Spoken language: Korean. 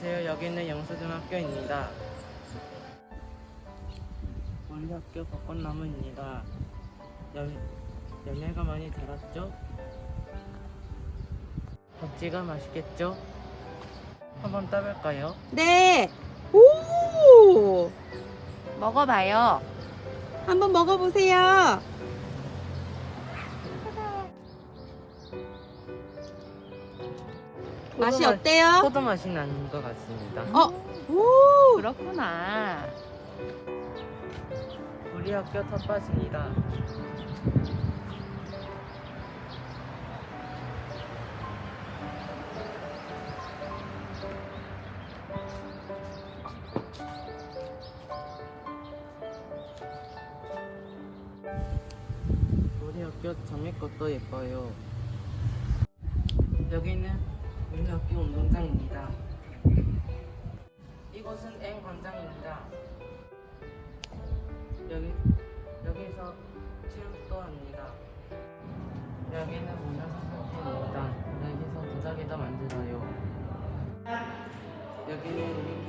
여기는 영수중학교입니다. 우리 학교 벚꽃나무입니다. 열, 열매가 많이 자랐죠? 벚지가 맛있겠죠? 한번 따볼까요? 네. 오! 먹어봐요. 한번 먹어보세요. 맛이 맛- 어때요? 포도 맛이 나는 것 같습니다. 어? 오! 그렇구나. 우리 학교 텃밭입니다. 우리 학교 장미꽃도 예뻐요. 여기는 우리 학교 운동장입니다. 이곳은 N 광장입니다. 여기 여기서 체육도 합니다. 여기는 문화상품입니다. 여기서 도자기도 만들어요. 여기는 우리